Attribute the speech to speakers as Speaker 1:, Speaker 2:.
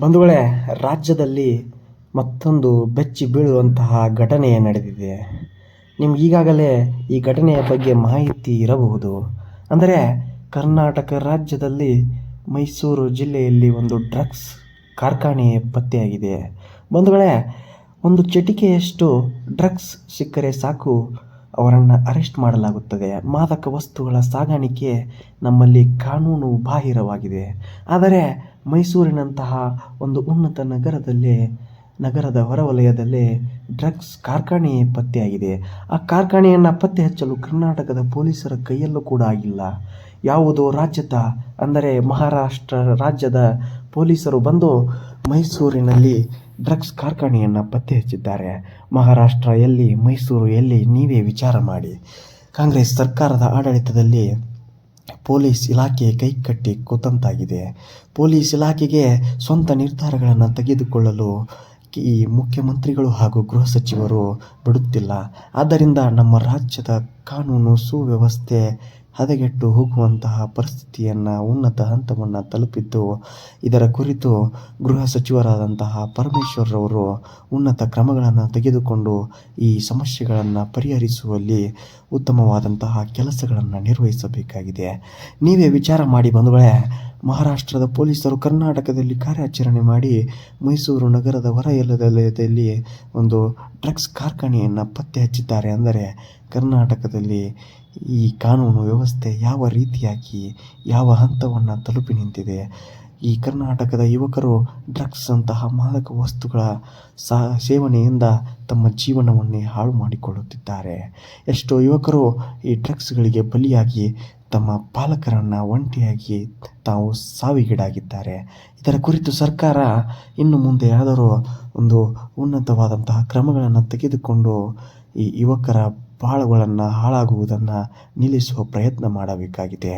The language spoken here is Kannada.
Speaker 1: ಬಂಧುಗಳೇ, ರಾಜ್ಯದಲ್ಲಿ ಮತ್ತೊಂದು ಬೆಚ್ಚಿ ಬೀಳುವಂತಹ ಘಟನೆ ನಡೆದಿದೆ. ನಿಮ್ಗೆ ಈಗಾಗಲೇ ಈ ಘಟನೆಯ ಬಗ್ಗೆ ಮಾಹಿತಿ ಇರಬಹುದು. ಅಂದರೆ, ಕರ್ನಾಟಕ ರಾಜ್ಯದಲ್ಲಿ ಮೈಸೂರು ಜಿಲ್ಲೆಯಲ್ಲಿ ಒಂದು ಡ್ರಗ್ಸ್ ಕಾರ್ಖಾನೆ ಪತ್ತೆಯಾಗಿದೆ. ಬಂಧುಗಳೇ, ಒಂದು ಚಟಿಕೆಯಷ್ಟು ಡ್ರಗ್ಸ್ ಸಿಕ್ಕರೆ ಸಾಕು, ಅವರನ್ನು ಅರೆಸ್ಟ್ ಮಾಡಲಾಗುತ್ತದೆ. ಮಾದಕ ವಸ್ತುಗಳ ಸಾಗಾಣಿಕೆ ನಮ್ಮಲ್ಲಿ ಕಾನೂನು ಬಾಹಿರವಾಗಿದೆ. ಆದರೆ ಮೈಸೂರಿನಂತಹ ಒಂದು ಉನ್ನತ ನಗರದಲ್ಲಿ, ನಗರದ ಹೊರವಲಯದಲ್ಲಿ ಡ್ರಗ್ಸ್ ಕಾರ್ಖಾನೆ ಪತ್ತೆಯಾಗಿದೆ. ಆ ಕಾರ್ಖಾನೆಯನ್ನು ಪತ್ತೆ ಹಚ್ಚಲು ಕರ್ನಾಟಕದ ಪೊಲೀಸರ ಕೈಯಲ್ಲೂ ಕೂಡ ಆಗಿಲ್ಲ. ಯಾವುದೋ ರಾಜ್ಯದ, ಅಂದರೆ ಮಹಾರಾಷ್ಟ್ರ ರಾಜ್ಯದ ಪೊಲೀಸರು ಬಂದು ಮೈಸೂರಿನಲ್ಲಿ ಡ್ರಗ್ಸ್ ಕಾರ್ಖಾನೆಯನ್ನು ಪತ್ತೆ ಹಚ್ಚಿದ್ದಾರೆ. ಮಹಾರಾಷ್ಟ್ರ ಎಲ್ಲಿ, ಮೈಸೂರು ಎಲ್ಲಿ, ನೀವೇ ವಿಚಾರ ಮಾಡಿ. ಕಾಂಗ್ರೆಸ್ ಸರ್ಕಾರದ ಆಡಳಿತದಲ್ಲಿ ಪೊಲೀಸ್ ಇಲಾಖೆ ಕೈಕಟ್ಟಿ ಕೂತಂತಾಗಿದೆ. ಪೊಲೀಸ್ ಇಲಾಖೆಗೆ ಸ್ವಂತ ನಿರ್ಧಾರಗಳನ್ನು ತೆಗೆದುಕೊಳ್ಳಲು ಈ ಮುಖ್ಯಮಂತ್ರಿಗಳು ಹಾಗೂ ಗೃಹ ಸಚಿವರು ಬಿಡುತ್ತಿಲ್ಲ. ಆದ್ದರಿಂದ ನಮ್ಮ ರಾಜ್ಯದ ಕಾನೂನು ಸುವ್ಯವಸ್ಥೆ ಹದಗೆಟ್ಟು ಹೋಗುವಂತಹ ಪರಿಸ್ಥಿತಿಯನ್ನು, ಉನ್ನತ ಹಂತವನ್ನು ತಲುಪಿದ್ದು, ಇದರ ಕುರಿತು ಗೃಹ ಸಚಿವರಾದಂತಹ ಪರಮೇಶ್ವರ್ರವರು ಉನ್ನತ ಕ್ರಮಗಳನ್ನು ತೆಗೆದುಕೊಂಡು ಈ ಸಮಸ್ಯೆಗಳನ್ನು ಪರಿಹರಿಸುವಲ್ಲಿ ಉತ್ತಮವಾದಂತಹ ಕೆಲಸಗಳನ್ನು ನಿರ್ವಹಿಸಬೇಕಾಗಿದೆ. ನೀವೇ ವಿಚಾರ ಮಾಡಿ ಬಂಧುಗಳೇ ಮಹಾರಾಷ್ಟ್ರದ ಪೊಲೀಸರು ಕರ್ನಾಟಕದಲ್ಲಿ ಕಾರ್ಯಾಚರಣೆ ಮಾಡಿ ಮೈಸೂರು ನಗರದ ಹೊರವಲಯದಲ್ಲಿ ಒಂದು ಡ್ರಗ್ಸ್ ಕಾರ್ಖಾನೆಯನ್ನು ಪತ್ತೆ ಹಚ್ಚಿದ್ದಾರೆ. ಅಂದರೆ ಕರ್ನಾಟಕದಲ್ಲಿ ಈ ಕಾನೂನು ವ್ಯವಸ್ಥೆ ಯಾವ ರೀತಿಯಾಗಿ, ಯಾವ ಹಂತವನ್ನು ತಲುಪಿ ನಿಂತಿದೆ? ಈ ಕರ್ನಾಟಕದ ಯುವಕರು ಡ್ರಗ್ಸ್ ಅಂತಹ ಮಾದಕ ವಸ್ತುಗಳ ಸಾ, ಸೇವನೆಯಿಂದ ತಮ್ಮ ಜೀವನವನ್ನೇ ಹಾಳು ಮಾಡಿಕೊಳ್ಳುತ್ತಿದ್ದಾರೆ. ಎಷ್ಟೋ ಯುವಕರು ಈ ಡ್ರಗ್ಸ್ಗಳಿಗೆ ಬಲಿಯಾಗಿ ತಮ್ಮ ಪಾಲಕರನ್ನು ಒಂಟಿಯಾಗಿ ತಾವು ಸಾವಿಗೀಡಾಗಿದ್ದಾರೆ. ಇದರ ಕುರಿತು ಸರ್ಕಾರ ಇನ್ನು ಮುಂದೆ ಯಾವ್ದಾದ್ರು ಒಂದು ಉನ್ನತವಾದಂತಹ ಕ್ರಮಗಳನ್ನು ತೆಗೆದುಕೊಂಡು ಈ ಯುವಕರ ಬಾಳುಗಳನ್ನು ಹಾಳಾಗುವುದನ್ನು ನಿಲ್ಲಿಸುವ ಪ್ರಯತ್ನ ಮಾಡಬೇಕಾಗಿದೆ.